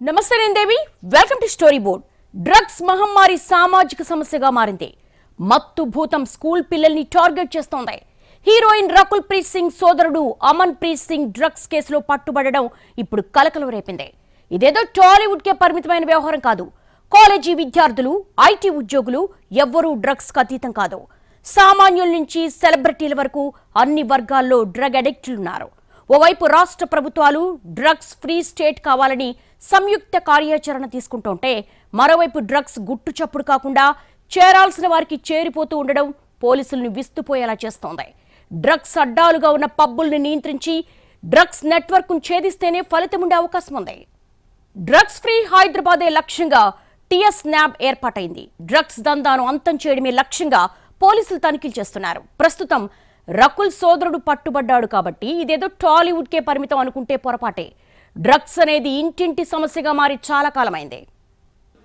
నమస్తే నేను Devi. Welcome to story board drugs మహమ్మారి సామాజిక సమస్యగా మారింది. మత్తు భూతం స్కూల్ పిల్లల్ని టార్గెట్ చేస్తోంది. హీరోయిన్ రకుల్ ప్రీత్ సింగ్ సోదరుడు అమన్ ప్రీత్ సింగ్ డ్రగ్స్ కేసులో పట్టుబడడం ఇప్పుడు కలకలం రేపింది. ఇదేదో టాలీవుడ్ కే పరిమితమైన వ్యవహారం కాదు. కాలేజీ విద్యార్థులు ఐటీ ఉద్యోగులు ఎవ్వరూ డ్రగ్స్ అతీతం కాదు. సామాన్యుల నుంచి సెలబ్రిటీల వరకు అన్ని వర్గాల్లో డ్రగ్ అడిక్టులున్నారు. ఓవైపు రాష్ట్ర ప్రభుత్వాలు డ్రగ్స్ ఫ్రీ స్టేట్ కావాలని సంయుక్త కార్యాచరణ తీసుకుంటుంటే మరోవైపు డ్రగ్స్ గుట్టు చప్పుడు కాకుండా చేరాల్సిన వారికి చేరిపోతూ ఉండడం పోలీసుల్ని విస్తుపోయేలా చేస్తోంది. డ్రగ్స్ అడ్డాలుగా ఉన్న పబ్బుల్ని నియంత్రించి డ్రగ్స్ నెట్వర్క్ను ఛేదిస్తేనే ఫలితం ఉండే అవకాశం ఉంది. డ్రగ్స్ ఫ్రీ హైదరాబాదే లక్ష్యంగా టిఎస్ న్యాబ్ ఏర్పాటైంది. డ్రగ్స్ దందాను అంతం చేయడమే లక్ష్యంగా పోలీసులు తనిఖీలు చేస్తున్నారు. ప్రస్తుతం రకుల్ సోదరుడు పట్టుబడ్డాడు కాబట్టి ఇదేదో టాలీవుడ్కే పరిమితం అనుకుంటే పొరపాటే. డ్రగ్స్ అనేది ఇంటింటి సమస్యగా మారి చాలా కాలమైంది.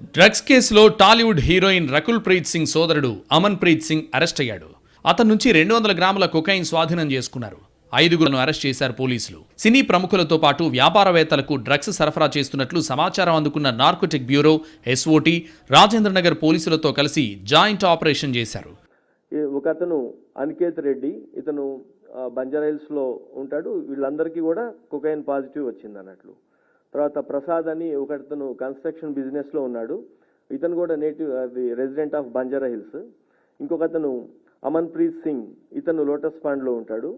డ్రగ్స్ కేసులో టాలీవుడ్ హీరోయిన్ రకుల్ ప్రీత్ సింగ్ సోదరుడు అమన్ ప్రీత్ సింగ్ అరెస్ట్ అయ్యాడు. అతని నుంచి రెండు వందల గ్రాముల కొకైన్ స్వాధీనం చేసుకున్నారు. ఐదుగురును అరెస్ట్ చేశారు పోలీసులు. సినీ ప్రముఖులతో పాటు వ్యాపారవేత్తలకు డ్రగ్స్ సరఫరా చేస్తున్నట్లు సమాచారం అందుకున్న నార్కోటిక్ బ్యూరో ఎస్ఓటి రాజేంద్రనగర్ పోలీసులతో కలిసి జాయింట్ ఆపరేషన్ చేశారు. ఒక అతను అనికేత్ రెడ్డి ఇతను బంజారాయిల్స్లో ఉంటాడు. వీళ్ళందరికీ కూడా కొకైన్ పాజిటివ్ వచ్చింది అన్నట్లు. తర్వాత ప్రసాద్ అని ఒకతను కన్స్ట్రక్షన్ బిజినెస్లో ఉన్నాడు. ఇతను కూడా నేటివ్ అది రెసిడెంట్ ఆఫ్ బంజారా హిల్స్. ఇంకొక అతను అమన్ప్రీత్ సింగ్ ఇతను లోటస్ పాండ్లో ఉంటాడు.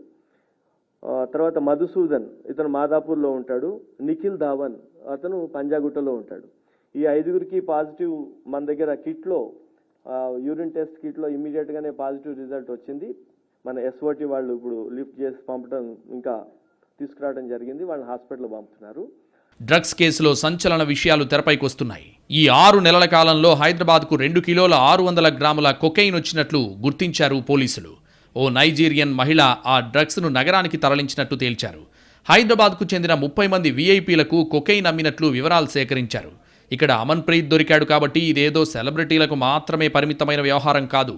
తర్వాత మధుసూదన్ ఇతను మాదాపూర్లో ఉంటాడు. నిఖిల్ ధావన్ అతను పంజాగుట్టలో ఉంటాడు. ఈ ఐదుగురికి పాజిటివ్ మన దగ్గర కిట్లో యూరిన్ టెస్ట్ కిట్లో ఇమీడియట్గానే పాజిటివ్ రిజల్ట్ వచ్చింది. మన ఎస్ఓటి వాళ్ళు ఇప్పుడు లిఫ్ట్ చేసి పంపడం ఇంకా తీసుకురావడం జరిగింది. వాళ్ళని హాస్పిటల్ పంపుతున్నారు. డ్రగ్స్ కేసులో సంచలన విషయాలు తెరపైకి వస్తున్నాయి. ఈ ఆరు నెలల కాలంలో హైదరాబాద్కు రెండు కిలోల ఆరు వందల గ్రాముల కొకైన్ వచ్చినట్లు గుర్తించారు పోలీసులు. ఓ నైజీరియన్ మహిళ ఆ డ్రగ్స్ను నగరానికి తరలించినట్టు తేల్చారు. హైదరాబాద్కు చెందిన ముప్పై మంది వీఐపీలకు కొకైన్ అమ్మినట్లు వివరాలు సేకరించారు. ఇక్కడ అమన్ ప్రీత్ దొరికాడు కాబట్టి ఇదేదో సెలబ్రిటీలకు మాత్రమే పరిమితమైన వ్యవహారం కాదు.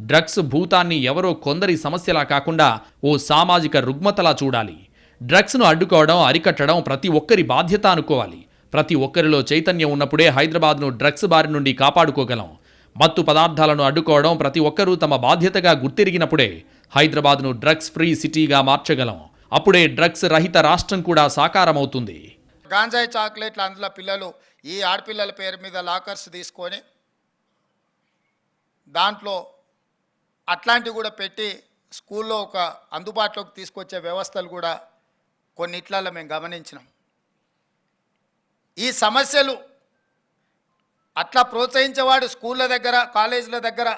డ్రగ్స్ భూతాన్ని ఎవరో కొందరి సమస్యలా కాకుండా ఓ సామాజిక రుగ్మతలా చూడాలి. డ్రగ్స్ను అడ్డుకోవడం అరికట్టడం ప్రతి ఒక్కరి బాధ్యత అనుకోవాలి. ప్రతి ఒక్కరిలో చైతన్యం ఉన్నప్పుడే హైదరాబాద్ను డ్రగ్స్ బారి నుండి కాపాడుకోగలం. మత్తు పదార్థాలను అడ్డుకోవడం ప్రతి ఒక్కరూ తమ బాధ్యతగా గుర్తిరిగినప్పుడే హైదరాబాద్ను డ్రగ్స్ ఫ్రీ సిటీగా మార్చగలం. అప్పుడే డ్రగ్స్ రహిత రాష్ట్రం కూడా సాకారమవుతుంది. గాంజాయి చాక్లెట్లు అందులో పిల్లలు ఈ ఆడపిల్లల పేరు మీద లాకర్స్ తీసుకొని దాంట్లో అట్లాంటివి కూడా పెట్టి స్కూల్లో ఒక అందుబాటులోకి తీసుకొచ్చే వ్యవస్థలు కూడా కొన్నిట్లలో మేము గమనించినాం. ఈ సమస్యలు అట్లా ప్రోత్సహించేవాడు స్కూళ్ళ దగ్గర కాలేజీల దగ్గర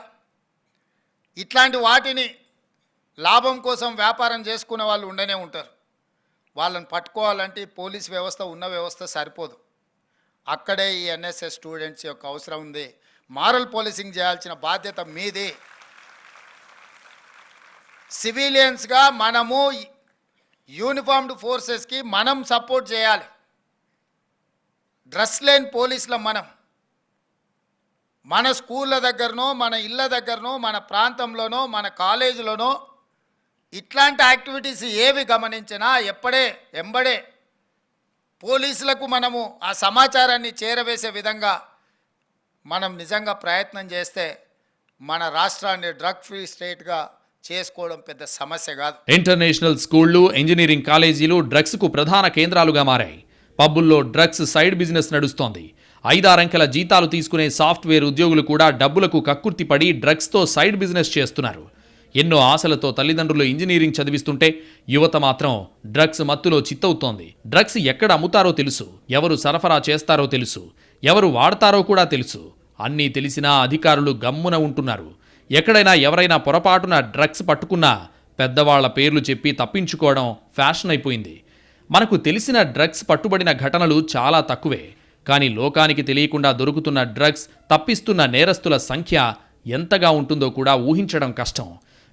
ఇట్లాంటి వాటిని లాభం కోసం వ్యాపారం చేసుకునే వాళ్ళు ఉండనే ఉంటారు. వాళ్ళని పట్టుకోవాలంటే పోలీస్ వ్యవస్థ ఉన్న వ్యవస్థ సరిపోదు. అక్కడే ఈ ఎన్ఎస్ఎస్ స్టూడెంట్స్ యొక్క అవసరం ఉంది. మారల్ పోలీసింగ్ చేయాల్సిన బాధ్యత మీది. సివిలియన్స్గా మనము యూనిఫామ్డ్ ఫోర్సెస్కి మనం సపోర్ట్ చేయాలి. డ్రెస్ లేని పోలీసులం మనం. మన స్కూళ్ళ దగ్గరనో మన ఇళ్ళ దగ్గరనో మన ప్రాంతంలోనో మన కాలేజీలోనో ఇట్లాంటి యాక్టివిటీస్ ఏవి గమనించినా ఎప్పుడే ఎంబడే పోలీసులకు మనము ఆ సమాచారాన్ని చేరవేసే విధంగా మనం నిజంగా ప్రయత్నం చేస్తే మన రాష్ట్రాన్ని డ్రగ్ ఫ్రీ స్టేట్గా చేసుకోవడం పెద్ద సమస్య కాదు. ఇంటర్నేషనల్ స్కూళ్ళు ఇంజనీరింగ్ కాలేజీలు డ్రగ్స్కు ప్రధాన కేంద్రాలుగా మారాయి. పబ్బుల్లో డ్రగ్స్ సైడ్ బిజినెస్ నడుస్తోంది. ఐదారంకెల జీతాలు తీసుకునే సాఫ్ట్వేర్ ఉద్యోగులు కూడా డబ్బులకు కక్కుర్తిపడి డ్రగ్స్తో సైడ్ బిజినెస్ చేస్తున్నారు. ఎన్నో ఆశలతో తల్లిదండ్రులు ఇంజనీరింగ్ చదివిస్తుంటే యువత మాత్రం డ్రగ్స్ మత్తులో చిత్తవుతోంది. డ్రగ్స్ ఎక్కడ అమ్ముతారో తెలుసు ఎవరు సరఫరా చేస్తారో తెలుసు ఎవరు వాడతారో కూడా తెలుసు. అన్నీ తెలిసినా అధికారులు గమ్మున ఉంటున్నారు. ఎక్కడైనా ఎవరైనా పొరపాటున డ్రగ్స్ పట్టుకున్నా పెద్దవాళ్ళ పేర్లు చెప్పి తప్పించుకోవడం ఫ్యాషన్ అయిపోయింది. మనకు తెలిసిన డ్రగ్స్ పట్టుబడిన ఘటనలు చాలా తక్కువే. కానీ లోకానికి తెలియకుండా దొరుకుతున్న డ్రగ్స్ తప్పిస్తున్న నేరస్తుల సంఖ్య ఎంతగా ఉంటుందో కూడా ఊహించడం కష్టం.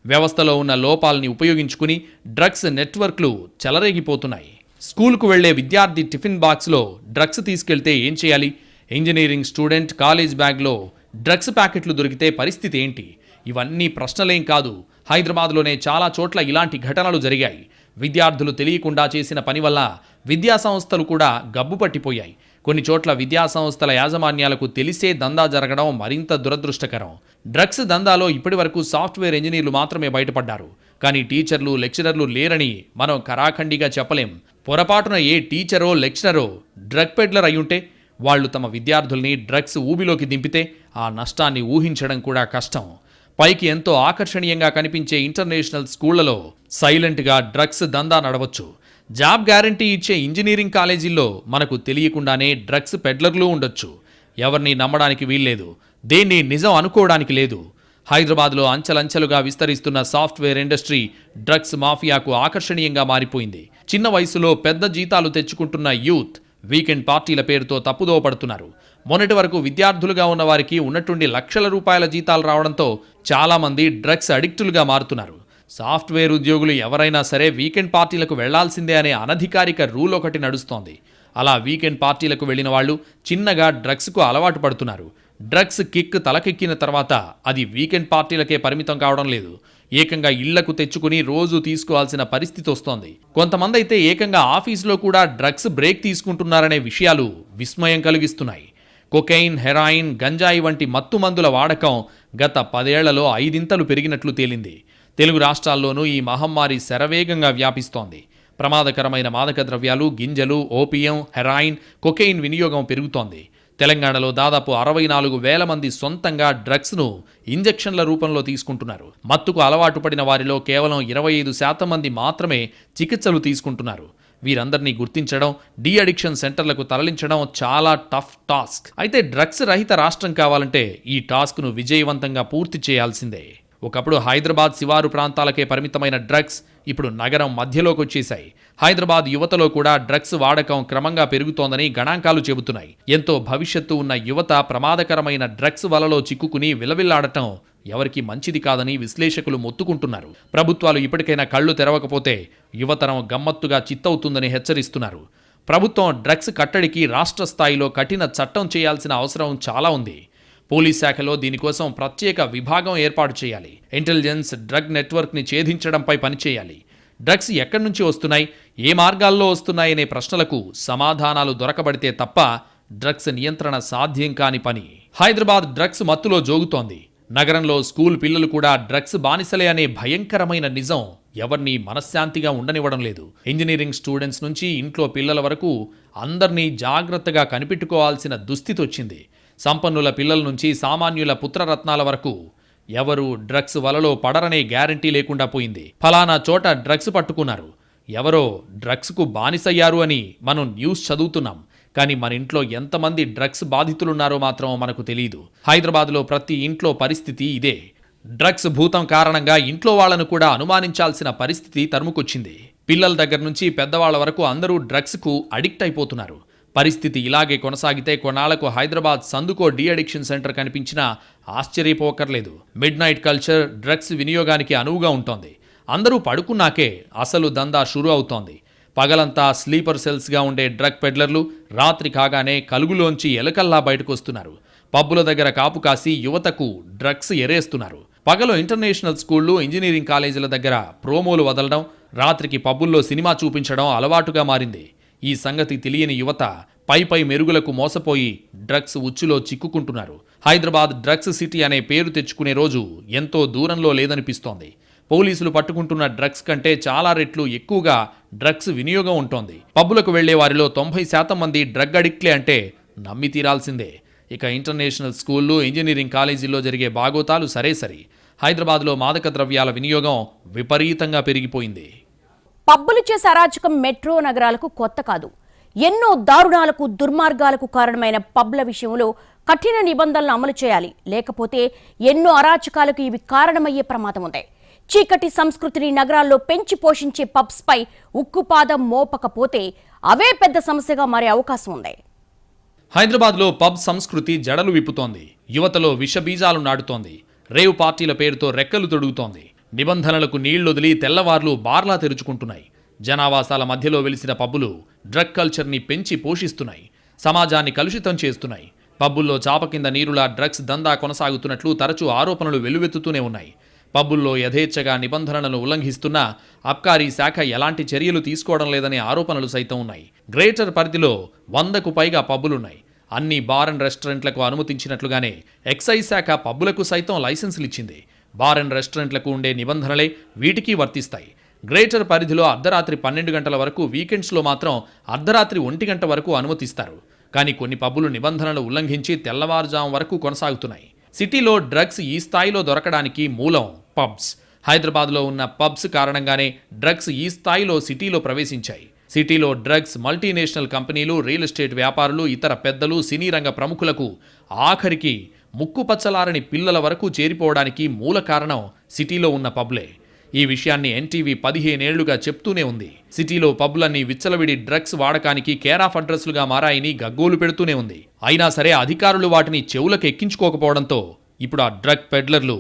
వ్యవస్థలో ఉన్న లోపాలని ఉపయోగించుకుని డ్రగ్స్ నెట్వర్క్లు చెలరేగిపోతున్నాయి. స్కూల్కు వెళ్ళే విద్యార్థి టిఫిన్ బాక్స్లో డ్రగ్స్ తీసుకెళ్తే ఏం చేయాలి? ఇంజనీరింగ్ స్టూడెంట్ కాలేజ్ బ్యాగ్లో డ్రగ్స్ ప్యాకెట్లు దొరికితే పరిస్థితి ఏంటి? ఇవన్నీ ప్రశ్నలేం కాదు. హైదరాబాద్లోనే చాలా చోట్ల ఇలాంటి ఘటనలు జరిగాయి. విద్యార్థులు తెలియకుండా చేసిన పని వల్ల విద్యాసంస్థలు కూడా గబ్బు పట్టిపోయాయి. కొన్ని చోట్ల విద్యా సంస్థల యాజమాన్యాలకు తెలిసే దందా జరగడం మరింత దురదృష్టకరం. డ్రగ్స్ దందాలో ఇప్పటివరకు సాఫ్ట్వేర్ ఇంజనీర్లు మాత్రమే బయటపడ్డారు. కానీ టీచర్లు లెక్చరర్లు లేరని మనం కరాఖండిగా చెప్పలేం. పొరపాటున ఏ టీచరో లెక్చరరో డ్రగ్ పెడ్లర్ అయ్యుంటే వాళ్ళు తమ విద్యార్థుల్ని డ్రగ్స్ ఊబిలోకి దింపితే ఆ నష్టాన్ని ఊహించడం కూడా కష్టం. పైకి ఎంతో ఆకర్షణీయంగా కనిపించే ఇంటర్నేషనల్ స్కూళ్ళలో సైలెంట్గా డ్రగ్స్ దందా నడవచ్చు. జాబ్ గ్యారంటీ ఇచ్చే ఇంజనీరింగ్ కాలేజీల్లో మనకు తెలియకుండానే డ్రగ్స్ పెడ్లర్లు ఉండొచ్చు. ఎవరిని నమ్మడానికి వీల్లేదు. దేన్ని నిజం అనుకోవడానికి లేదు. హైదరాబాద్లో అంచెలంచెలుగా విస్తరిస్తున్న సాఫ్ట్వేర్ ఇండస్ట్రీ డ్రగ్స్ మాఫియాకు ఆకర్షణీయంగా మారిపోయింది. చిన్న వయసులో పెద్ద జీతాలు తెచ్చుకుంటున్న యూత్ వీకెండ్ పార్టీల పేరుతో తప్పుదోవ పడుతున్నారు. మొన్నటి వరకు విద్యార్థులుగా ఉన్న వారికి ఉన్నట్టుండి లక్షల రూపాయల జీతాలు రావడంతో చాలామంది డ్రగ్స్ అడిక్టులుగా మారుతున్నారు. సాఫ్ట్వేర్ ఉద్యోగులు ఎవరైనా సరే వీకెండ్ పార్టీలకు వెళ్ళాల్సిందే అనే అనధికారిక రూల్ ఒకటి నడుస్తోంది. అలా వీకెండ్ పార్టీలకు వెళ్ళిన వాళ్ళు చిన్నగా డ్రగ్స్కు అలవాటు పడుతున్నారు. డ్రగ్స్ కిక్ తలకెక్కిన తర్వాత అది వీకెండ్ పార్టీలకే పరిమితం కావడం లేదు. ఏకంగా ఇళ్ళకు తెచ్చుకుని రోజు తీసుకోవాల్సిన పరిస్థితి వస్తోంది. కొంతమంది అయితే ఏకంగా ఆఫీసులో కూడా డ్రగ్స్ బ్రేక్ తీసుకుంటున్నారనే విషయాలు విస్మయం కలిగిస్తున్నాయి. కొకైన్ హెరాయిన్ గంజాయి వంటి మత్తు మందుల వాడకం గత పదేళ్ళలో ఐదింతలు పెరిగినట్లు తేలింది. తెలుగు రాష్ట్రాల్లోనూ ఈ మహమ్మారి శరవేగంగా వ్యాపిస్తోంది. ప్రమాదకరమైన మాదక ద్రవ్యాలు గింజలు ఓపియం హెరాయిన్ కొకెయిన్ వినియోగం పెరుగుతోంది. తెలంగాణలో దాదాపు అరవై నాలుగు వేల మంది సొంతంగా డ్రగ్స్ను ఇంజెక్షన్ల రూపంలో తీసుకుంటున్నారు. మత్తుకు అలవాటు పడిన వారిలో కేవలం ఇరవై ఐదు శాతం మంది మాత్రమే చికిత్సలు తీసుకుంటున్నారు. వీరందరినీ గుర్తించడం డీ అడిక్షన్ సెంటర్లకు తరలించడం చాలా టఫ్ టాస్క్. అయితే డ్రగ్స్ రహిత రాష్ట్రం కావాలంటే ఈ టాస్క్ను విజయవంతంగా పూర్తి చేయాల్సిందే. ఒకప్పుడు హైదరాబాద్ శివారు ప్రాంతాలకే పరిమితమైన డ్రగ్స్ ఇప్పుడు నగరం మధ్యలోకి వచ్చేశాయి హైదరాబాద్ యువతలో కూడా డ్రగ్స్ వాడకం క్రమంగా పెరుగుతోందని గణాంకాలు చెబుతున్నాయి. ఎంతో భవిష్యత్తు ఉన్న యువత ప్రమాదకరమైన డ్రగ్స్ వలలో చిక్కుకుని విలవిల్లాడటం ఎవరికి మంచిది కాదని విశ్లేషకులు మొత్తుకుంటున్నారు. ప్రభుత్వాలు ఇప్పటికైనా కళ్ళు తెరవకపోతే యువతరం గమ్మత్తుగా చిత్తవుతుందని హెచ్చరిస్తున్నారు. ప్రభుత్వం డ్రగ్స్ కట్టడికి రాష్ట్ర స్థాయిలో కఠిన చట్టం చేయాల్సిన అవసరం చాలా ఉంది. పోలీస్ శాఖలో దీనికోసం ప్రత్యేక విభాగం ఏర్పాటు చేయాలి. ఇంటెలిజెన్స్ డ్రగ్ నెట్వర్క్ని ఛేదించడంపై పనిచేయాలి. డ్రగ్స్ ఎక్కడి నుంచి వస్తున్నాయి? ఏ మార్గాల్లో వస్తున్నాయనే ప్రశ్నలకు సమాధానాలు దొరకబడితే తప్ప డ్రగ్స్ నియంత్రణ సాధ్యం కాని పని. హైదరాబాద్ డ్రగ్స్ మత్తులో జోగుతోంది. నగరంలో స్కూల్ పిల్లలు కూడా డ్రగ్స్ బానిసలే అనే భయంకరమైన నిజం ఎవరిని మనశ్శాంతిగా ఉండనివ్వడం లేదు. ఇంజనీరింగ్ స్టూడెంట్స్ నుంచి ఇంట్లో పిల్లల వరకు అందరినీ జాగ్రత్తగా కనిపెట్టుకోవాల్సిన దుస్థితి వచ్చింది సంపన్నుల పిల్లల నుంచి సామాన్యుల పుత్రరత్నాల వరకు ఎవరు డ్రగ్స్ వలలో పడరనే గ్యారంటీ లేకుండా పోయింది. ఫలానా చోట డ్రగ్స్ పట్టుకున్నారు. ఎవరో డ్రగ్స్కు బానిసయ్యారు అని మనం న్యూస్ చదువుతున్నాం. కానీ మన ఇంట్లో ఎంతమంది డ్రగ్స్ బాధితులున్నారో మాత్రం మనకు తెలియదు హైదరాబాద్లో ప్రతి ఇంట్లో పరిస్థితి ఇదే. డ్రగ్స్ భూతం కారణంగా ఇంట్లో వాళ్ళను కూడా అనుమానించాల్సిన పరిస్థితి తరుముకొచ్చింది. పిల్లల దగ్గర నుంచి పెద్దవాళ్ళ వరకు అందరూ డ్రగ్స్కు అడిక్ట్ అయిపోతున్నారు. పరిస్థితి ఇలాగే కొనసాగితే కొన్నాళ్ళకు హైదరాబాద్ సందుకో డీ అడిక్షన్ సెంటర్ కనిపించినా ఆశ్చర్యపోకర్లేదు. మిడ్ నైట్ కల్చర్ డ్రగ్స్ వినియోగానికి అనువుగా ఉంటోంది. అందరూ పడుకున్నాకే అసలు దందా షురు అవుతోంది. పగలంతా స్లీపర్ సెల్స్గా ఉండే డ్రగ్ పెడ్లర్లు రాత్రి కాగానే కలుగులోంచి ఎలకల్లా బయటకు వస్తున్నారు పబ్బుల దగ్గర కాపు కాసి యువతకు డ్రగ్స్ ఎరేస్తున్నారు. పగలు ఇంటర్నేషనల్ స్కూళ్ళు ఇంజనీరింగ్ కాలేజీల దగ్గర ప్రోమోలు వదలడం రాత్రికి పబ్బుల్లో సినిమా చూపించడం అలవాటుగా మారింది. ఈ సంగతి తెలియని యువత పై పై మెరుగులకు మోసపోయి డ్రగ్స్ ఉచ్చులో చిక్కుకుంటున్నారు. హైదరాబాద్ డ్రగ్స్ సిటీ అనే పేరు తెచ్చుకునే రోజు ఎంతో దూరంలో లేదనిపిస్తోంది. పోలీసులు పట్టుకుంటున్న డ్రగ్స్ కంటే చాలా రెట్లు ఎక్కువగా డ్రగ్స్ వినియోగం ఉంటోంది. పబ్బులకు వెళ్ళే వారిలో తొంభై శాతం మంది డ్రగ్ అడిక్ట్లే అంటే నమ్మి తీరాల్సిందే. ఇక ఇంటర్నేషనల్ స్కూళ్ళు ఇంజనీరింగ్ కాలేజీల్లో జరిగే బాగోతాలు సరే సరి హైదరాబాద్లో మాదక ద్రవ్యాల వినియోగం విపరీతంగా పెరిగిపోయింది. పబ్బులు చేసే అరాచకం మెట్రో నగరాలకు కొత్త కాదు. ఎన్నో దారుణాలకు దుర్మార్గాలకు కారణమైన పబ్ల విషయంలో కఠిన నిబంధనలు అమలు చేయాలి. లేకపోతే ఎన్నో అరాచకాలకు ఇవి కారణమయ్యే ప్రమాదం ఉంది. చీకటి సంస్కృతిని నగరాల్లో పెంచి పోషించే పబ్స్పై ఉక్కుపాదం మోపకపోతే అవే పెద్ద సమస్యగా మారే అవకాశం ఉంది. హైదరాబాద్లో పబ్ సంస్కృతి జడలు విప్పుతోంది. యువతలో విషబీజాలు నాటుతోంది. రేవ్ పార్టీల పేరుతో రెక్కలు తొడుగుతోంది. నిబంధనలకు నీళ్ళొదిలి తెల్లవార్లు బార్లా తెరుచుకుంటున్నాయి. జనావాసాల మధ్యలో వెలిసిన పబ్బులు డ్రగ్ కల్చర్ని పెంచి పోషిస్తున్నాయి. సమాజాన్ని కలుషితం చేస్తున్నాయి. పబ్బుల్లో చాప కింద నీరులా డ్రగ్స్ దందా కొనసాగుతున్నట్లు తరచూ ఆరోపణలు వెల్లువెత్తుతూనే ఉన్నాయి. పబ్బుల్లో యథేచ్ఛగా నిబంధనలను ఉల్లంఘిస్తున్నా అబ్కారీ శాఖ ఎలాంటి చర్యలు తీసుకోవడం లేదనే ఆరోపణలు సైతం ఉన్నాయి. గ్రేటర్ పరిధిలో వందకు పైగా పబ్బులున్నాయి. అన్ని బార్ అండ్ రెస్టారెంట్లకు అనుమతించినట్లుగానే ఎక్సైజ్ శాఖ పబ్బులకు సైతం లైసెన్సులు ఇచ్చింది. బార్ అండ్ రెస్టారెంట్లకు ఉండే నిబంధనలే వీటికి వర్తిస్తాయి. గ్రేటర్ పరిధిలో అర్ధరాత్రి పన్నెండు గంటల వరకు వీకెండ్స్లో మాత్రం అర్ధరాత్రి ఒంటి గంట వరకు అనుమతిస్తారు. కానీ కొన్ని పబ్బులు నిబంధనలు ఉల్లంఘించి తెల్లవారుజాము వరకు కొనసాగుతున్నాయి. సిటీలో డ్రగ్స్ ఈ స్థాయిలో దొరకడానికి మూలం పబ్స్. హైదరాబాద్లో ఉన్న పబ్స్ కారణంగానే డ్రగ్స్ ఈ స్థాయిలో సిటీలో ప్రవేశించాయి. సిటీలో డ్రగ్స్ మల్టీనేషనల్ కంపెనీలు రియల్ ఎస్టేట్ వ్యాపారులు ఇతర పెద్దలు సినీ రంగ ప్రముఖులకు ఆఖరికి ముక్కుపచ్చలారని పిల్లల వరకు చేరిపోవడానికి మూల కారణం సిటీలో ఉన్న పబ్లే. ఈ విషయాన్ని ఎన్టీవీ పదిహేనేళ్ళుగా చెప్తూనే ఉంది. సిటీలో పబ్లన్నీ విచ్చలవిడి డ్రగ్స్ వాడకానికి కేర్ ఆఫ్ అడ్రస్లుగా మారాయని గగ్గోలు పెడుతూనే ఉంది. అయినా సరే అధికారులు వాటిని చెవులకు ఎక్కించుకోకపోవడంతో ఇప్పుడు ఆ డ్రగ్ పెడ్లర్లు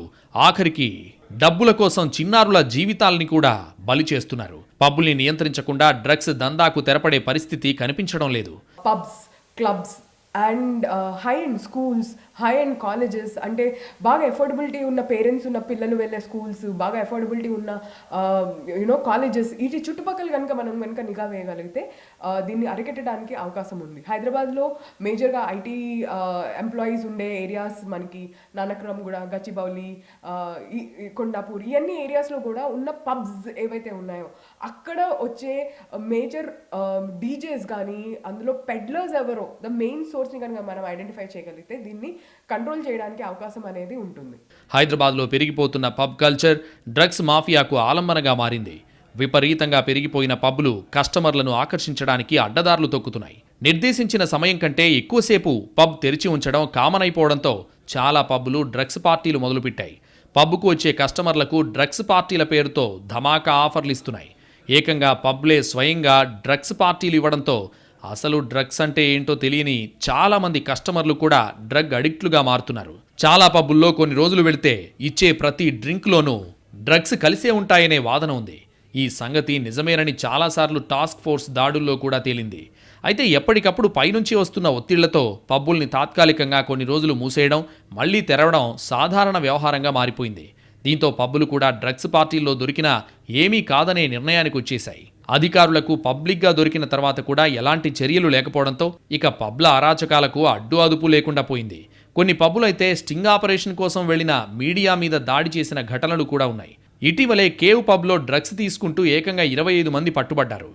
ఆఖరికి డబ్బుల కోసం చిన్నారుల జీవితాల్ని కూడా బలి చేస్తున్నారు. పబ్బుల్ని నియంత్రించకుండా డ్రగ్స్ దందాకు తెరపడే పరిస్థితి కనిపించడం లేదు. Pubs clubs and high and schools high and colleges అంటే బాగా ఎఫోర్డబిలిటీ ఉన్న పేరెంట్స్ ఉన్న పిల్లలు వెళ్ళే స్కూల్స్ బాగా ఎఫోర్డబిలిటీ ఉన్న uh, యూనో కాలేజెస్ వీటి చుట్టుపక్కల కనుక మనం కనుక నిఘా వేయగలిగితే uh, దీన్ని అరికట్టడానికి అవకాశం ఉంది. హైదరాబాద్లో మేజర్గా ఐటీ uh, ఎంప్లాయీస్ ఉండే ఏరియాస్ మనకి నానక్రమ్ కూడా గచ్చిబౌలి కొండాపూర్ ఇవన్నీ ఏరియాస్లో కూడా ఉన్న పబ్స్ ఏవైతే ఉన్నాయో అక్కడ వచ్చే మేజర్ డీజేస్ కానీ అందులో పెడ్లర్స్ ఎవరో ద మెయిన్ ఫోర్స్ని కనుక మనం ఐడెంటిఫై చేయగలిగితే దీన్ని కంట్రోల్ చేయడానికి అవకాశం అనేది ఉంటుంది. హైదరాబాద్లో పెరిగిపోతున్న పబ్ కల్చర్ డ్రగ్స్ మాఫియాకు ఆలంబనగా మారింది. విపరీతంగా పెరిగిపోయిన పబ్లు కస్టమర్లను ఆకర్షించడానికి అడ్డదారులు తొక్కుతున్నాయి. నిర్దేశించిన సమయం కంటే ఎక్కువసేపు పబ్ తెరిచి ఉంచడం కామన్ అయిపోవడంతో చాలా పబ్లు డ్రగ్స్ పార్టీలు మొదలుపెట్టాయి. పబ్కు వచ్చే కస్టమర్లకు డ్రగ్స్ పార్టీల పేరుతో ధమాకా ఆఫర్లు ఇస్తున్నాయి. ఏకంగా పబ్లే స్వయంగా డ్రగ్స్ పార్టీలు ఇవ్వడంతో అసలు డ్రగ్స్ అంటే ఏంటో తెలియని చాలామంది కస్టమర్లు కూడా డ్రగ్ అడిక్ట్లుగా మారుతున్నారు. చాలా పబ్బుల్లో కొన్ని రోజులు వెళితే ఇచ్చే ప్రతి డ్రింక్లోనూ డ్రగ్స్ కలిసే ఉంటాయనే వాదన ఉంది. ఈ సంగతి నిజమేనని చాలాసార్లు టాస్క్ ఫోర్స్ దాడుల్లో కూడా తేలింది. అయితే ఎప్పటికప్పుడు పైనుంచి వస్తున్న ఒత్తిళ్ళతో పబ్బుల్ని తాత్కాలికంగా కొన్ని రోజులు మూసేయడం మళ్ళీ తెరవడం సాధారణ వ్యవహారంగా మారిపోయింది. దీంతో పబ్బులు కూడా డ్రగ్స్ పార్టీల్లో దొరికినా ఏమీ కాదనే నిర్ణయానికి వచ్చేశాయి. అధికారులకు పబ్లిక్గా దొరికిన తర్వాత కూడా ఎలాంటి చర్యలు లేకపోవడంతో ఇక పబ్ల అరాచకాలకు అడ్డు అదుపు లేకుండా పోయింది. కొన్ని పబ్బులైతే స్టింగ్ ఆపరేషన్ కోసం వెళ్ళిన మీడియా మీద దాడి చేసిన ఘటనలు కూడా ఉన్నాయి. ఇటీవలే కేవ్ పబ్లో డ్రగ్స్ తీసుకుంటూ ఏకంగా ఇరవై ఐదు మంది పట్టుబడ్డారు.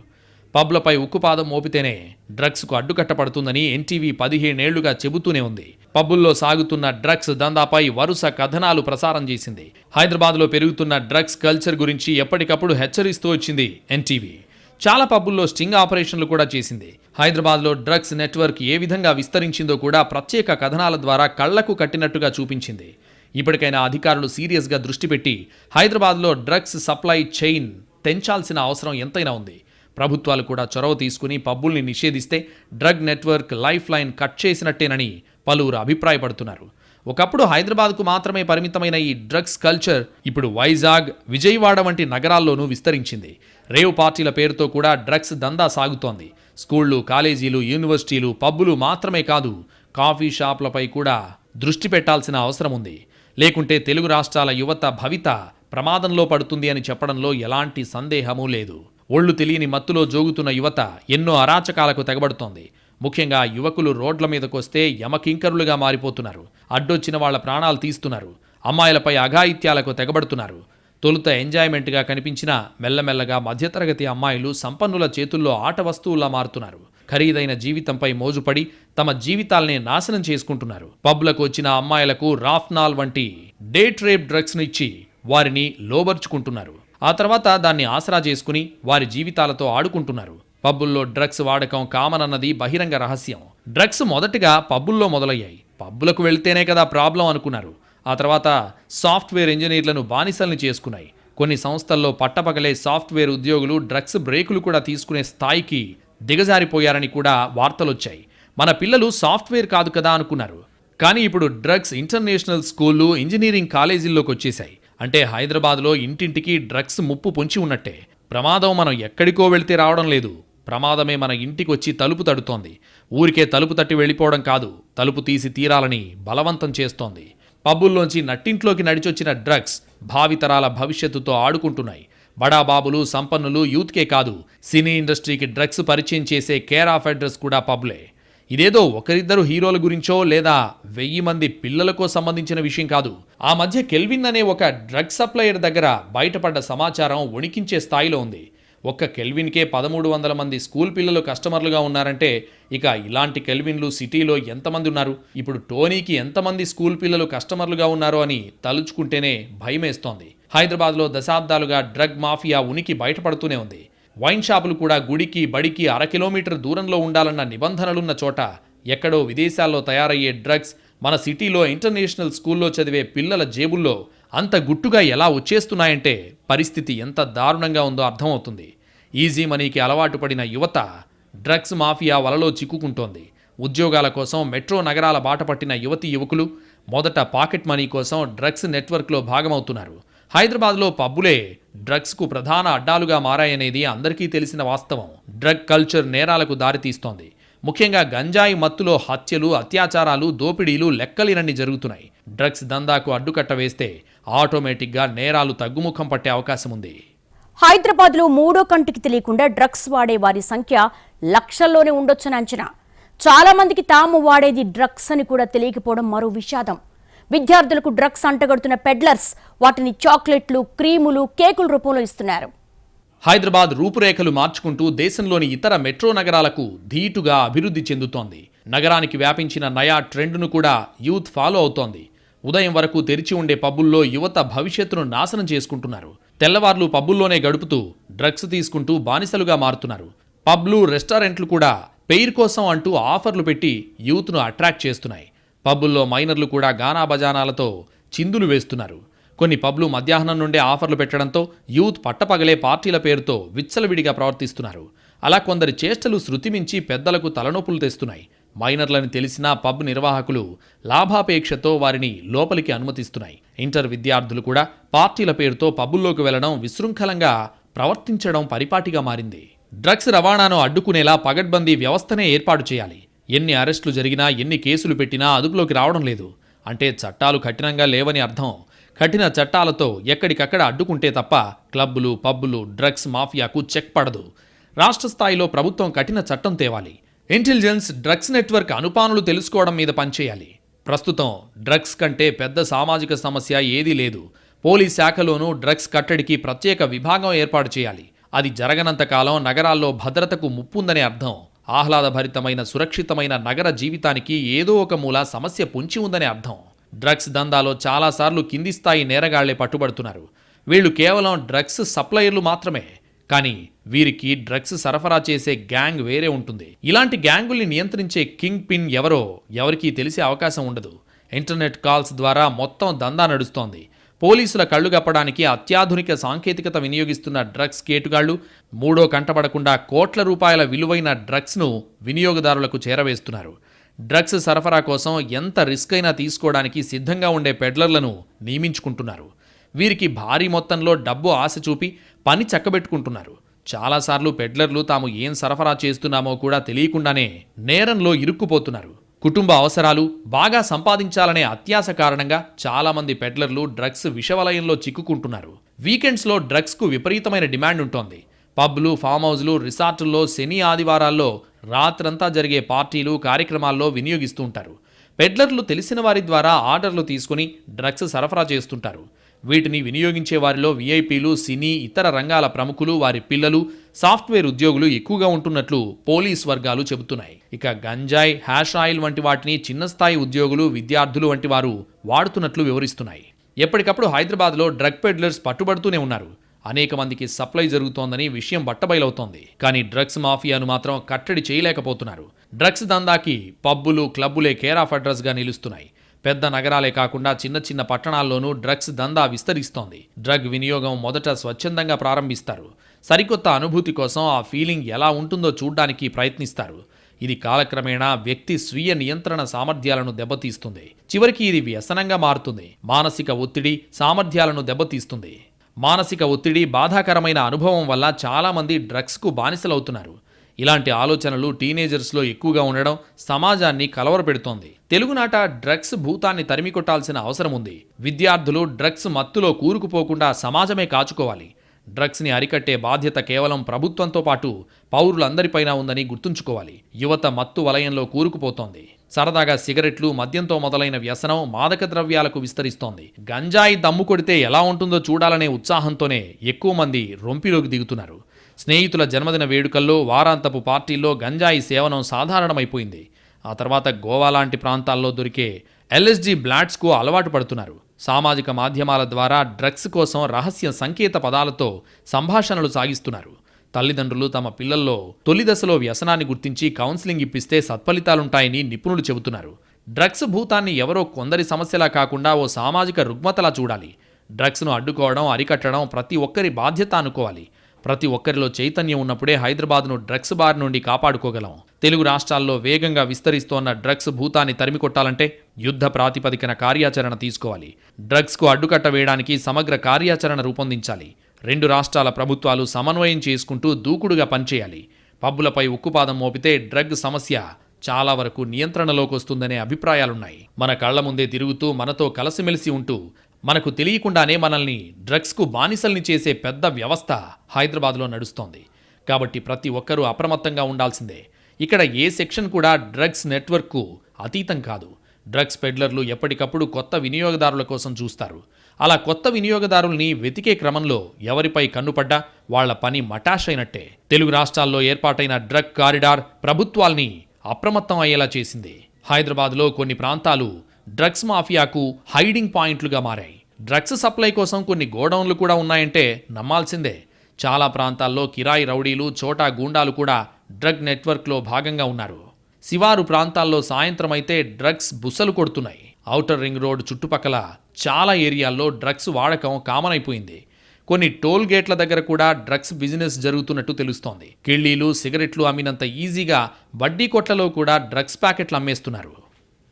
పబ్లపై ఉక్కుపాదం మోపితేనే డ్రగ్స్కు అడ్డుకట్టపడుతుందని ఎన్టీవీ పదిహేనేళ్ళుగా చెబుతూనే ఉంది. పబ్బుల్లో సాగుతున్న డ్రగ్స్ దందాపై వరుస కథనాలు ప్రసారం చేసింది. హైదరాబాద్లో పెరుగుతున్న డ్రగ్స్ కల్చర్ గురించి ఎప్పటికప్పుడు హెచ్చరిస్తూ వచ్చింది ఎన్టీవీ. చాలా పబ్బుల్లో స్టింగ్ ఆపరేషన్లు కూడా చేసింది. హైదరాబాద్లో డ్రగ్స్ నెట్వర్క్ ఏ విధంగా విస్తరించిందో కూడా ప్రత్యేక కథనాల ద్వారా కళ్ళకు కట్టినట్టుగా చూపించింది. ఇప్పటికైనా అధికారులు సీరియస్గా దృష్టి పెట్టి హైదరాబాద్లో డ్రగ్స్ సప్లై చైన్ తెంచాల్సిన అవసరం ఎంతైనా ఉంది. ప్రభుత్వాలు కూడా చొరవ తీసుకుని పబ్బుల్ని నిషేధిస్తే drug network lifeline cut చేసినట్టేనని పలువురు అభిప్రాయపడుతున్నారు. ఒకప్పుడు హైదరాబాద్కు మాత్రమే పరిమితమైన ఈ డ్రగ్స్ కల్చర్ ఇప్పుడు వైజాగ్ విజయవాడ వంటి నగరాల్లోనూ విస్తరించింది. రేవ్ పార్టీల పేరుతో కూడా డ్రగ్స్ దందా సాగుతోంది. స్కూళ్ళు కాలేజీలు యూనివర్సిటీలు పబ్బులు మాత్రమే కాదు కాఫీ షాపులపై కూడా దృష్టి పెట్టాల్సిన అవసరం ఉంది. లేకుంటే తెలుగు రాష్ట్రాల యువత భవిత ప్రమాదంలో పడుతుంది అని చెప్పడంలో ఎలాంటి సందేహమూ లేదు. ఒళ్ళు తెలియని మత్తులో జోగుతున్న యువత ఎన్నో అరాచకాలకు తెగబడుతోంది. ముఖ్యంగా యువకులు రోడ్ల మీదకొస్తే యమకింకరులుగా మారిపోతున్నారు. అడ్డొచ్చిన వాళ్ళ ప్రాణాలు తీస్తున్నారు. అమ్మాయిలపై అఘాయిత్యాలకు తెగబడుతున్నారు. తొలుత ఎంజాయ్మెంట్గా కనిపించిన మెల్లమెల్లగా మధ్యతరగతి అమ్మాయిలు సంపన్నుల చేతుల్లో ఆట వస్తువుల్లా మారుతున్నారు. ఖరీదైన జీవితంపై మోజుపడి తమ జీవితాల్ని నాశనం చేసుకుంటున్నారు. పబ్లకు వచ్చిన అమ్మాయిలకు రాఫ్నాల్ వంటి డేట్ రేప్ డ్రగ్స్ను ఇచ్చి వారిని లోబర్చుకుంటున్నారు. ఆ తర్వాత దాన్ని ఆసరా చేసుకుని వారి జీవితాలతో ఆడుకుంటున్నారు. పబ్బుల్లో డ్రగ్స్ వాడకం కామన్ అన్నది బహిరంగ రహస్యం. డ్రగ్స్ మొదటగా పబ్బుల్లో మొదలయ్యాయి. పబ్బులకు వెళ్తేనే కదా ప్రాబ్లం అనుకున్నారు. ఆ తర్వాత సాఫ్ట్వేర్ ఇంజనీర్లను బానిసల్ని చేసుకున్నాయి. కొన్ని సంస్థల్లో పట్టపగలే సాఫ్ట్వేర్ ఉద్యోగులు డ్రగ్స్ బ్రేకులు కూడా తీసుకునే స్థాయికి దిగజారిపోయారని కూడా వార్తలొచ్చాయి. మన పిల్లలు సాఫ్ట్వేర్ కాదు కదా అనుకున్నారు. కానీ ఇప్పుడు డ్రగ్స్ ఇంటర్నేషనల్ స్కూళ్ళు ఇంజనీరింగ్ కాలేజీల్లోకి వచ్చేశాయి. అంటే హైదరాబాద్లో ఇంటింటికి డ్రగ్స్ ముప్పు పొంచి ఉన్నట్టే. ప్రమాదం మనం ఎక్కడికో వెళ్తే రావడం లేదు. ప్రమాదమే మన ఇంటికి వచ్చి తలుపు తడుతోంది. ఊరికే తలుపు తట్టి వెళ్ళిపోవడం కాదు తలుపు తీసి తీరాలని బలవంతం చేస్తోంది. పబ్బుల్లోంచి నట్టింట్లోకి నడిచొచ్చిన డ్రగ్స్ భావితరాల భవిష్యత్తుతో ఆడుకుంటున్నాయి. బడాబాబులు సంపన్నులు యూత్కే కాదు సినీ ఇండస్ట్రీకి డ్రగ్స్ పరిచయం చేసే కేర్ ఆఫ్ అడ్రస్ కూడా పబ్లే ఇదేదో ఒకరిద్దరు హీరోల గురించో లేదా వెయ్యి మంది పిల్లలకో సంబంధించిన విషయం కాదు. ఆ మధ్య కెల్విన్ అనే ఒక డ్రగ్ సప్లయర్ దగ్గర బయటపడ్డ సమాచారం వణికించే స్థాయిలో ఉంది. ఒక్క కెల్విన్కే పదమూడు వందల మంది స్కూల్ పిల్లలు కస్టమర్లుగా ఉన్నారంటే ఇక ఇలాంటి కెల్విన్లు సిటీలో ఎంతమంది ఉన్నారు? ఇప్పుడు టోనీకి ఎంతమంది స్కూల్ పిల్లలు కస్టమర్లుగా ఉన్నారో అని తలుచుకుంటేనే భయమేస్తోంది. హైదరాబాద్లో దశాబ్దాలుగా డ్రగ్ మాఫియా ఉనికి బయటపడుతూనే ఉంది. వైన్ షాపులు కూడా గుడికి బడికి అర కిలోమీటర్ దూరంలో ఉండాలన్న నిబంధనలున్న చోట ఎక్కడో విదేశాల్లో తయారయ్యే డ్రగ్స్ మన సిటీలో ఇంటర్నేషనల్ స్కూల్లో చదివే పిల్లల జేబుల్లో అంత గుట్టుగా ఎలా వచ్చేస్తున్నాయంటే పరిస్థితి ఎంత దారుణంగా ఉందో అర్థమవుతుంది. ఈజీ మనీకి అలవాటు పడిన యువత డ్రగ్స్ మాఫియా వలలో చిక్కుకుంటోంది. ఉద్యోగాల కోసం మెట్రో నగరాల బాట పట్టిన యువతి యువకులు మొదట పాకెట్ మనీ కోసం డ్రగ్స్ నెట్వర్క్లో భాగమవుతున్నారు. హైదరాబాద్లో పబ్బులే డ్రగ్స్కు ప్రధాన అడ్డాలుగా మారాయనేది అందరికీ తెలిసిన వాస్తవం. డ్రగ్ కల్చర్ నేరాలకు దారితీస్తోంది. ముఖ్యంగా గంజాయి మత్తులో హత్యలు అత్యాచారాలు దోపిడీలు లెక్కలేనన్ని జరుగుతున్నాయి. డ్రగ్స్ దందాకు అడ్డుకట్ట వేస్తే ఆటోమేటిక్గా నేరాలు తగ్గుముఖం పట్టే అవకాశం ఉంది. హైదరాబాద్లో మూడో కంటికి తెలియకుండా డ్రగ్స్ వాడే వారి సంఖ్య లక్షల్లోనే ఉండొచ్చని అంచనా. చాలా మందికి తాము వాడేది డ్రగ్స్ అని కూడా తెలియకపోవడం మరో విషాదం. విద్యార్థులకు డ్రగ్స్ అంటగడుతున్న పెడ్లర్స్ వాటిని చాక్లెట్లు క్రీములు కేకుల రూపంలో ఇస్తున్నారు. హైదరాబాద్ రూపురేఖలు మార్చుకుంటూ దేశంలోని ఇతర మెట్రో నగరాలకు ధీటుగా అభివృద్ధి చెందుతోంది. నగరానికి వ్యాపించిన నయా ట్రెండ్ను కూడా యూత్ ఫాలో అవుతోంది. ఉదయం వరకు తెరిచి ఉండే పబ్బుల్లో యువత భవిష్యత్తును నాశనం చేసుకుంటున్నారు. తెల్లవార్లు పబ్బుల్లోనే గడుపుతూ డ్రగ్స్ తీసుకుంటూ బానిసలుగా మారుతున్నారు. పబ్లు రెస్టారెంట్లు కూడా పెయిర్ కోసం అంటూ ఆఫర్లు పెట్టి యూత్ను అట్రాక్ట్ చేస్తున్నాయి. పబ్బుల్లో మైనర్లు కూడా గానా బజానాలతో చిందులు వేస్తున్నారు. కొన్ని పబ్లు మధ్యాహ్నం నుండే ఆఫర్లు పెట్టడంతో యూత్ పట్టపగలే పార్టీల పేరుతో విచ్చలవిడిగా ప్రవర్తిస్తున్నారు. అలా కొందరి చేష్టలు శృతిమించి పెద్దలకు తలనొప్పులు తెస్తున్నాయి. మైనర్లని తెలిసినా పబ్ నిర్వాహకులు లాభాపేక్షతో వారిని లోపలికి అనుమతిస్తున్నాయి. ఇంటర్ విద్యార్థులు కూడా పార్టీల పేరుతో పబ్బుల్లోకి వెళ్ళడం విశృంఖలంగా ప్రవర్తించడం పరిపాటిగా మారింది. డ్రగ్స్ రవాణాను అడ్డుకునేలా పగడ్బందీ వ్యవస్థనే ఏర్పాటు చేయాలి. ఎన్ని అరెస్టులు జరిగినా ఎన్ని కేసులు పెట్టినా అదుపులోకి రావడం లేదు. అంటే చట్టాలు కఠినంగా లేవని అర్థం. కఠిన చట్టాలతో ఎక్కడికక్కడ అడ్డుకుంటే తప్ప క్లబ్బులు పబ్బులు డ్రగ్స్ మాఫియాకు చెక్ పడదు. రాష్ట్ర స్థాయిలో ప్రభుత్వం కఠిన చట్టం తేవాలి. ఇంటెలిజెన్స్ డ్రగ్స్ నెట్వర్క్ అనుపానులు తెలుసుకోవడం మీద పనిచేయాలి. ప్రస్తుతం డ్రగ్స్ కంటే పెద్ద సామాజిక సమస్య ఏదీ లేదు. పోలీస్ శాఖలోనూ డ్రగ్స్ కట్టడికి ప్రత్యేక విభాగం ఏర్పాటు చేయాలి. అది జరగనంత కాలం నగరాల్లో భద్రతకు ముప్పుందనే అర్థం. ఆహ్లాదభరితమైన సురక్షితమైన నగర జీవితానికి ఏదో ఒక మూల సమస్య పొంచి ఉందనే అర్థం. డ్రగ్స్ దందాలో చాలాసార్లు కింది స్థాయి నేరగాళ్ళే పట్టుబడుతున్నారు. వీళ్ళు కేవలం డ్రగ్స్ సప్లయర్లు మాత్రమే. కానీ వీరికి డ్రగ్స్ సరఫరా చేసే గ్యాంగ్ వేరే ఉంటుంది. ఇలాంటి గ్యాంగుల్ని నియంత్రించే కింగ్ పిన్ ఎవరో ఎవరికీ తెలిసే అవకాశం ఉండదు. ఇంటర్నెట్ కాల్స్ ద్వారా మొత్తం దందా నడుస్తోంది. పోలీసుల కళ్ళు గప్పడానికి అత్యాధునిక సాంకేతికత వినియోగిస్తున్న డ్రగ్స్ కేటుగాళ్ళు మూడో కంటపడకుండా కోట్ల రూపాయల విలువైన డ్రగ్స్ను వినియోగదారులకు చేరవేస్తున్నారు. డ్రగ్స్ సరఫరా కోసం ఎంత రిస్క్ అయినా తీసుకోవడానికి సిద్ధంగా ఉండే పెడ్లర్లను నియమించుకుంటున్నారు. వీరికి భారీ మొత్తంలో డబ్బు ఆశ చూపి పని చక్కబెట్టుకుంటున్నారు. చాలాసార్లు పెడ్లర్లు తాము ఏం సరఫరా చేస్తున్నామో కూడా తెలియకుండానే నేరంలో ఇరుక్కుపోతున్నారు. కుటుంబ అవసరాలు బాగా సంపాదించాలనే అత్యాశ కారణంగా చాలామంది పెడ్లర్లు డ్రగ్స్ విషవలయంలో చిక్కుకుంటున్నారు. వీకెండ్స్లో డ్రగ్స్కు విపరీతమైన డిమాండ్ ఉంటోంది. పబ్లు ఫామ్ హౌస్లు రిసార్టుల్లో శని ఆదివారాల్లో రాత్రంతా జరిగే పార్టీలు కార్యక్రమాల్లో వినియోగిస్తూ ఉంటారు. పెడ్లర్లు తెలిసిన వారి ద్వారా ఆర్డర్లు తీసుకుని డ్రగ్స్ సరఫరా చేస్తుంటారు. వీటిని వినియోగించే వారిలో వీఐపీలు సినీ ఇతర రంగాల ప్రముఖులు వారి పిల్లలు సాఫ్ట్వేర్ ఉద్యోగులు ఎక్కువగా ఉంటున్నట్లు పోలీస్ వర్గాలు చెబుతున్నాయి. ఇక గంజాయ్ హ్యాష్ ఆయిల్ వంటి వాటిని చిన్న స్థాయి ఉద్యోగులు విద్యార్థులు వంటి వారు వాడుతున్నట్లు వివరిస్తున్నాయి. ఎప్పటికప్పుడు హైదరాబాద్లో డ్రగ్ పెడ్లర్స్ పట్టుబడుతూనే ఉన్నారు. అనేక మందికి సప్లై జరుగుతోందని విషయం బట్టబయలవుతోంది. కానీ డ్రగ్స్ మాఫియాను మాత్రం కట్టడి చేయలేకపోతున్నారు. డ్రగ్స్ దందాకి పబ్బులు క్లబ్బులే కేర్ ఆఫ్ అడ్రస్గా నిలుస్తున్నాయి. పెద్ద నగరాలే కాకుండా చిన్న చిన్న పట్టణాల్లోనూ డ్రగ్స్ దందా విస్తరిస్తోంది. డ్రగ్ వినియోగం మొదట స్వచ్ఛందంగా ప్రారంభిస్తారు. సరికొత్త అనుభూతి కోసం ఆ ఫీలింగ్ ఎలా ఉంటుందో చూడ్డానికి ప్రయత్నిస్తారు. ఇది కాలక్రమేణా వ్యక్తి స్వీయ నియంత్రణ సామర్థ్యాలను దెబ్బతీస్తుంది. చివరికి ఇది వ్యసనంగా మారుతుంది. మానసిక ఒత్తిడి సామర్థ్యాలను దెబ్బతీస్తుంది. మానసిక ఒత్తిడి బాధాకరమైన అనుభవం వల్ల చాలామంది డ్రగ్స్కు బానిసలవుతున్నారు. ఇలాంటి ఆలోచనలు టీనేజర్స్లో ఎక్కువగా ఉండడం సమాజాన్ని కలవరపెడుతోంది. తెలుగునాట డ్రగ్స్ భూతాన్ని తరిమి కొట్టాల్సిన అవసరం ఉంది విద్యార్థులు డ్రగ్స్ మత్తులో కూరుకుపోకుండా సమాజమే కాచుకోవాలి. డ్రగ్స్ని అరికట్టే బాధ్యత కేవలం ప్రభుత్వంతో పాటు పౌరులందరిపైన ఉందని గుర్తుంచుకోవాలి. యువత మత్తు వలయంలో కూరుకుపోతోంది. సరదాగా సిగరెట్లు మద్యంతో మొదలైన వ్యసనం మాదక ద్రవ్యాలకు విస్తరిస్తోంది. గంజాయి దమ్ము కొడితే ఎలా ఉంటుందో చూడాలనే ఉత్సాహంతోనే ఎక్కువ మంది రొంపిలోకి దిగుతున్నారు. స్నేహితుల జన్మదిన వేడుకల్లో వారాంతపు పార్టీల్లో గంజాయి సేవనం సాధారణమైపోయింది. ఆ తర్వాత గోవా లాంటి ప్రాంతాల్లో దొరికే ఎల్ఎస్జీ బ్లాట్స్కు అలవాటు పడుతున్నారు. సామాజిక మాధ్యమాల ద్వారా డ్రగ్స్ కోసం రహస్య సంకేత పదాలతో సంభాషణలు సాగిస్తున్నారు. తల్లిదండ్రులు తమ పిల్లల్లో తొలి దశలో వ్యసనాన్ని గుర్తించి కౌన్సిలింగ్ ఇప్పిస్తే సత్ఫలితాలుంటాయని నిపుణులు చెబుతున్నారు. డ్రగ్స్ భూతాన్ని ఎవరో కొందరి సమస్యలా కాకుండా ఓ సామాజిక రుగ్మతలా చూడాలి. డ్రగ్స్ను అడ్డుకోవడం అరికట్టడం ప్రతి ఒక్కరి బాధ్యత అనుకోవాలి. ప్రతి ఒక్కరిలో చైతన్యం ఉన్నప్పుడే హైదరాబాద్ను డ్రగ్స్ బార్ నుండి కాపాడుకోగలం. తెలుగు రాష్ట్రాల్లో వేగంగా విస్తరిస్తోన్న డ్రగ్స్ భూతాన్ని తరిమి కొట్టాలంటే యుద్ధ ప్రాతిపదికన కార్యాచరణ తీసుకోవాలి. డ్రగ్స్కు అడ్డుకట్ట వేయడానికి సమగ్ర కార్యాచరణ రూపొందించాలి. రెండు రాష్ట్రాల ప్రభుత్వాలు సమన్వయం చేసుకుంటూ దూకుడుగా పనిచేయాలి. పబ్బులపై ఉక్కుపాదం మోపితే డ్రగ్ సమస్య చాలా వరకు నియంత్రణలోకి వస్తుందనే అభిప్రాయాలున్నాయి. మన కళ్ళ ముందే తిరుగుతూ మనతో కలసిమెలిసి ఉంటూ మనకు తెలియకుండానే మనల్ని డ్రగ్స్కు బానిసల్ని చేసే పెద్ద వ్యవస్థ హైదరాబాద్లో నడుస్తోంది. కాబట్టి ప్రతి ఒక్కరూ అప్రమత్తంగా ఉండాల్సిందే. ఇక్కడ ఏ సెక్షన్ కూడా డ్రగ్స్ నెట్వర్క్కు అతీతం కాదు. డ్రగ్స్ పెడ్లర్లు ఎప్పటికప్పుడు కొత్త వినియోగదారుల కోసం చూస్తారు. అలా కొత్త వినియోగదారుల్ని వెతికే క్రమంలో ఎవరిపై కన్నుపడ్డా వాళ్ళ పని మటాష్ అయినట్టే తెలుగు రాష్ట్రాల్లో ఏర్పాటైన డ్రగ్ కారిడార్ ప్రభుత్వాల్ని అప్రమత్తం అయ్యేలా చేసింది. హైదరాబాద్లో కొన్ని ప్రాంతాలు డ్రగ్స్ మాఫియాకు హైడింగ్ పాయింట్లుగా మారాయి. డ్రగ్స్ సప్లై కోసం కొన్ని గోడౌన్లు కూడా ఉన్నాయంటే నమ్మాల్సిందే. చాలా ప్రాంతాల్లో కిరాయి రౌడీలు చోటా గూండాలు కూడా డ్రగ్ నెట్వర్క్లో భాగంగా ఉన్నారు. శివారు ప్రాంతాల్లో సాయంత్రం అయితే డ్రగ్స్ బుసలు కొడుతున్నాయి. ఔటర్ రింగ్ రోడ్ చుట్టుపక్కల చాలా ఏరియాల్లో డ్రగ్స్ వాడకం కామన్ అయిపోయింది కొన్ని టోల్ గేట్ల దగ్గర కూడా డ్రగ్స్ బిజినెస్ జరుగుతున్నట్టు తెలుస్తోంది. కిళ్ళీలు సిగరెట్లు అమ్మినంత ఈజీగా వడ్డీ కొట్లలో కూడా డ్రగ్స్ ప్యాకెట్లు అమ్మేస్తున్నారు.